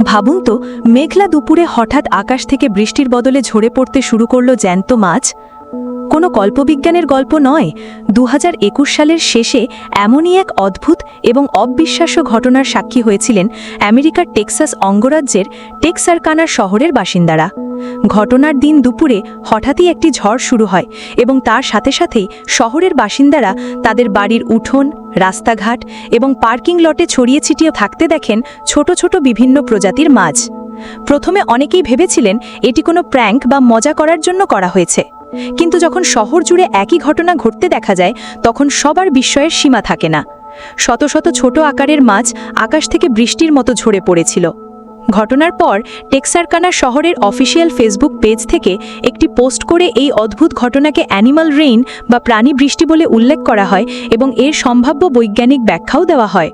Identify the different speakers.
Speaker 1: ভাবুন তো, মেঘলা দুপুরে হঠাৎ আকাশ থেকে বৃষ্টির বদলে ঝরে পড়তে শুরু করল জ্যান্ত মাছ। কোনো কল্পবিজ্ঞানের গল্প নয় দু সালের শেষে এমনই এক অদ্ভুত এবং অবিশ্বাস্য ঘটনার সাক্ষী হয়েছিলেন আমেরিকার টেক্সাস অঙ্গরাজ্যের টেক্সারকানার শহরের বাসিন্দারা। ঘটনার দিন দুপুরে হঠাৎই একটি ঝড় শুরু হয় এবং তার সাথে সাথেই শহরের বাসিন্দারা তাদের বাড়ির উঠোন, রাস্তাঘাট এবং পার্কিং লটে ছড়িয়ে ছিটিয়ে থাকতে দেখেন ছোট ছোট বিভিন্ন প্রজাতির মাছ। প্রথমে অনেকেই ভেবেছিলেন এটি কোনো প্র্যাঙ্ক বা মজা করার জন্য করা হয়েছে। কিন্তু যখন শহর জুড়ে একই ঘটনা ঘটতে দেখা যায়, তখন সবার বিস্ময়ের সীমা থাকে না। শত শত ছোট আকারের মাছ আকাশ থেকে বৃষ্টির মতো ঝরে পড়েছিল। ঘটনার পর টেক্সারকানা শহরের অফিসিয়াল ফেসবুক পেজ থেকে একটি পোস্ট করে এই অদ্ভুত ঘটনাকে অ্যানিমাল রেইন বা প্রাণী বৃষ্টি বলে উল্লেখ করা হয় এবং এর সম্ভাব্য বৈজ্ঞানিক ব্যাখ্যাও দেওয়া হয়।